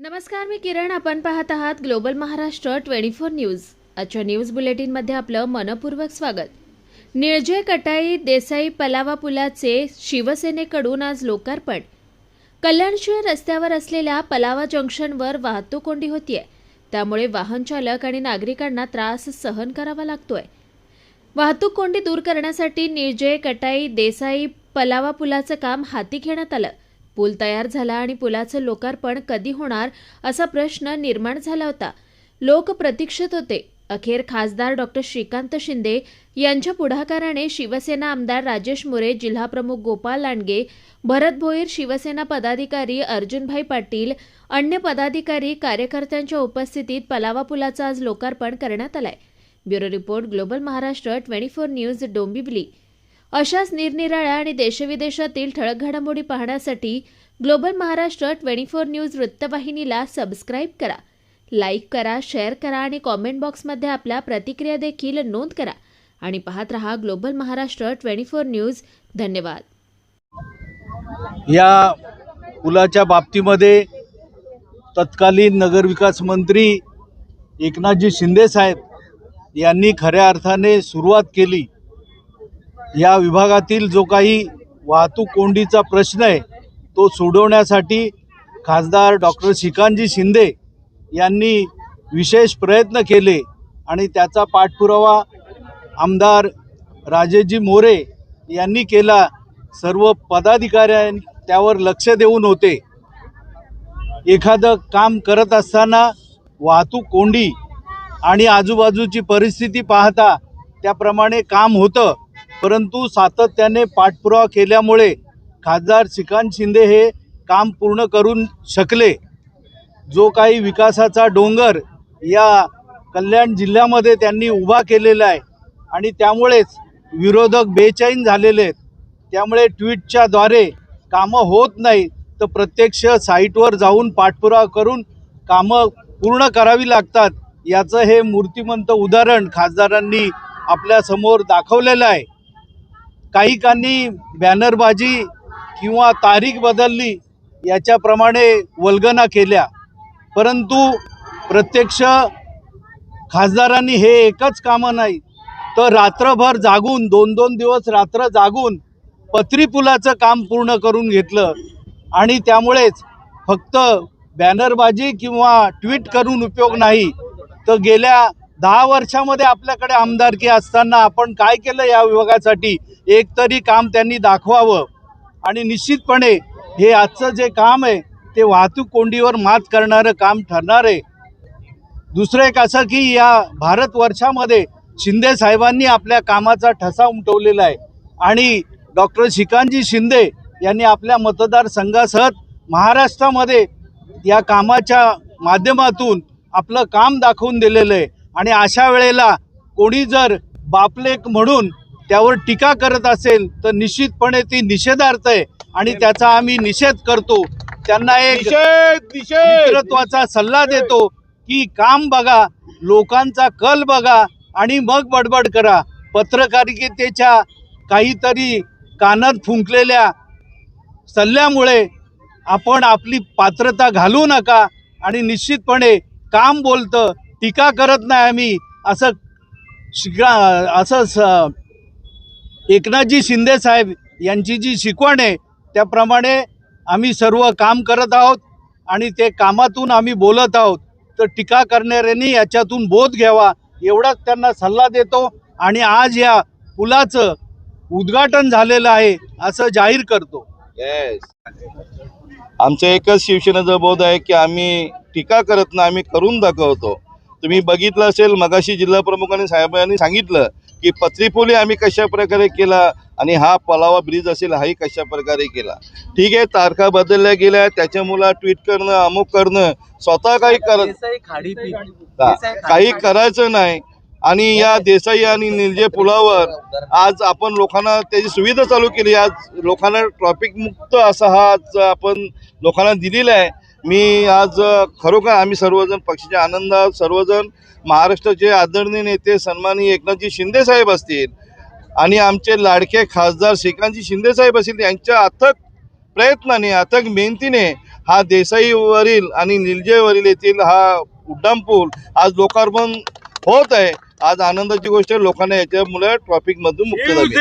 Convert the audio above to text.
नमस्कार मी किरण. आपण पाहत आहात global Maharashtra twenty four news. आजच्या न्यूज बुलेटिनमध्ये आपलं मनपूर्वक स्वागत. निर्जय कटाई देसाई पलावा पुलाचे शिवसेनेकडून आज लोकार्पण. कल्याणशिळ रस्त्यावर असलेल्या पलावा जंक्शनवर वाहतूक कोंडी होतीये. त्यामुळे वाहन चालक आणि नागरिकांना त्रास सहन करावा लागतोय. वाहतूक कोंडी दूर करण्यासाठी निर्जय कटाई देसाई पलावा पुलाचं काम हाती घेण्यात आलं. पूल तयार झाला आणि पुलाचं लोकार्पण कधी होणार असा प्रश्न निर्माण झाला होता. लोक प्रतीक्षित होते. अखेर खासदार डॉक्टर श्रीकांत शिंदे यांच्या पुढाकाराने शिवसेना आमदार राजेश मोरे जिल्हाप्रमुख गोपाल लांडगे भरत भोईर शिवसेना पदाधिकारी अर्जुनभाई पाटील अन्य पदाधिकारी कार्यकर्त्यांच्या उपस्थितीत पलावा पुलाचं आज लोकार्पण करण्यात आलंय. Bureau report global Maharashtra twenty four news Dombivli. अशाच निरनिराळ्या आणि देशविदेशातील ठळक घडामोडी पाहण्यासाठी global Maharashtra twenty four news वृत्तवाहिनीला सबस्क्राईब करा. लाईक करा शेअर करा आणि कॉमेंट बॉक्समध्ये आपल्या प्रतिक्रिया देखील नोंद करा. आणि पाहत रहा global Maharashtra twenty four news. धन्यवाद. या पुलाच्या बाबतीमध्ये तत्कालीन नगरविकास मंत्री एकनाथजी शिंदेसाहेब यांनी खऱ्या अर्थाने सुरुवात केली. या विभागातील जो काही वाहतूक कोंडीचा प्रश्न आहे तो सोडवण्यासाठी खासदार डॉक्टर श्रीकांतजी शिंदे यांनी विशेष प्रयत्न केले आणि त्याचा पाठपुरावा आमदार राजेशजी मोरे यांनी केला. सर्व पदाधिकाऱ्यां त्यावर लक्ष देऊन होते. एखादं काम करत असताना वाहतूक कोंडी आणि आजूबाजूची परिस्थिती पाहता त्याप्रमाणे काम होतं. परंतु सातत्याने पाठपुरावा केल्यामुळे खासदार श्रीकांत शिंदे हे काम पूर्ण करून शकले. जो काही विकासाचा डोंगर या कल्याण जिल्ह्यामध्ये त्यांनी उभा केलेला आहे आणि त्यामुळेच विरोधक बेचैन झालेले आहेत. त्यामुळे ट्विटच्याद्वारे कामं होत नाही तर प्रत्यक्ष साईटवर जाऊन पाठपुरावा करून कामं पूर्ण करावी लागतात याचं हे मूर्तिमंत उदाहरण खासदारांनी आपल्यासमोर दाखवलेलं आहे. काहीकांनी बॅनरबाजी किंवा तारीख बदलली याच्याप्रमाणे वल्गना केल्या. परंतु प्रत्यक्ष खासदारांनी हे एकच कामं नाही तर रात्रभर जागून दोन दोन दिवस रात्र जागून पत्री पुलाचं काम पूर्ण करून घेतलं. आणि त्यामुळेच फक्त बॅनरबाजी किंवा ट्विट करून उपयोग नाही तर गेल्या दहा वर्षामध्ये आपल्याकडे आमदारकी असताना आपण काय केलं या विभागासाठी? एक तरी काम त्यांनी दाखवावं. आणि निश्चितपणे हे आजचं जे काम आहे ते वाहतूक कोंडीवर मात करणारं काम ठरणार आहे. दुसरं एक असं की या भारतवर्षामध्ये शिंदे साहेबांनी आपल्या कामाचा ठसा उमटवलेला आहे. आणि डॉक्टर श्रीकांतजी शिंदे यांनी आपल्या मतदारसंघासह महाराष्ट्रामध्ये या कामाच्या माध्यमातून आपलं काम दाखवून दिलेलं आहे. आणि अशा वेळेला कोणी जर बापलेक म्हणून त्यावर टीका करत असेल तर निश्चितपणे ती निषेधार्थ आहे आणि त्याचा आम्ही निषेध करतो. त्यांना एक नेतृत्वाचा सल्ला देतो की काम बघा लोकांचा कल बघा आणि मग बडबड करा. पत्रकारितेच्या काहीतरी कानात फुंकलेल्या सल्ल्यामुळे आपण आपली पात्रता घालू नका आणि निश्चितपणे काम बोलतं टीका करत नाही आम्ही असं शिका असं स एकनाथजी शिंदे साहेब यांची जी शिकवण आहे त्याप्रमाणे आम्ही सर्व काम करत आहोत आणि ते कामातून आम्ही बोलत आहोत. तर टीका करणाऱ्यांनी याच्यातून बोध घ्यावा एवढाच त्यांना सल्ला देतो आणि आज या पुलाचं उद्घाटन झालेलं आहे असं जाहीर करतो. आमचं एकच शिवसेनेचा बोध आहे की आम्ही टीका करत नाही आम्ही करून दाखवतो. तुम्ही बघितलं असेल मगाशी जिल्हा प्रमुखांनी साहेबांनी सांगितलं की पत्रीपोली आम्ही कशा प्रकारे केला आणि हा पलावा ब्रिज असेल हाही कशा प्रकारे केला. ठीक आहे तारखा बदलल्या गेल्या त्याच्यामुळं ट्विट करणं अमुक करणं स्वतः काही करत काही करायचं नाही. आणि या देसाई आणि निलजे पुलावर आज आपण लोकांना त्याची सुविधा चालू केली. आज लोकांना ट्रॉफिक मुक्त असा हा आज आपण लोकांना दिलेला आहे. मी आज खरोखर आम्ही सर्वजण पक्षाच्या आनंदात सर्वजण महाराष्ट्राचे आदरणीय नेते सन्माननीय एकनाथजी शिंदे साहेब असतील आणि आमचे लाडके खासदार श्रीकांतजी शिंदे साहेब असतील यांच्या अथक प्रयत्नाने अथक मेहनतीने हा देसाईवरील आणि निलजेवरील येथील हा उड्डाणपूल आज लोकार्पण होत आहे. आज आनंदाची गोष्ट आहे लोकांना याच्यामुळे ट्रॉफिक मधून मुक्त झाली.